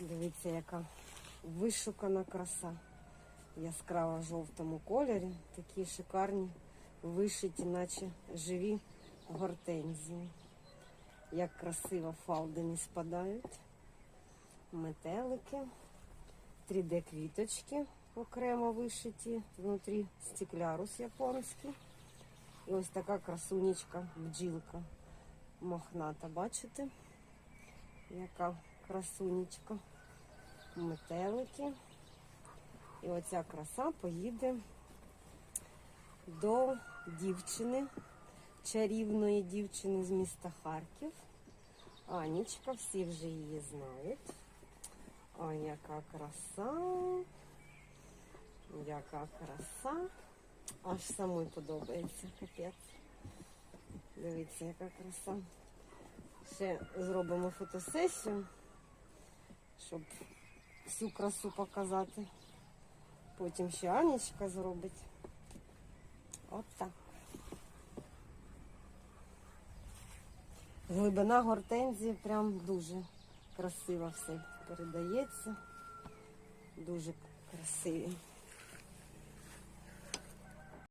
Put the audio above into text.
Дивіться, яка вишукана краса. Яскраво жовтому кольорі. Такі шикарні, вишиті, наче живі гортензії. Як красиво фалди не спадають. Метелики. 3D квіточки окремо вишиті. Внутрі стеклярус японський. І ось така красунечка, бджілка мохната, бачите? Яка красунечка. Метелики. І оця краса поїде до дівчини, чарівної дівчини з міста Харків. Анічка, всі вже її знають. Ой, яка краса. Яка краса. Аж самой подобається. Капець. Дивіться, яка краса. Ще зробимо фотосесію, щоб всю красу показати. Потім ще Анічка зробить. От так. Глибина гортензії прям дуже красиво все передається. Дуже красиві.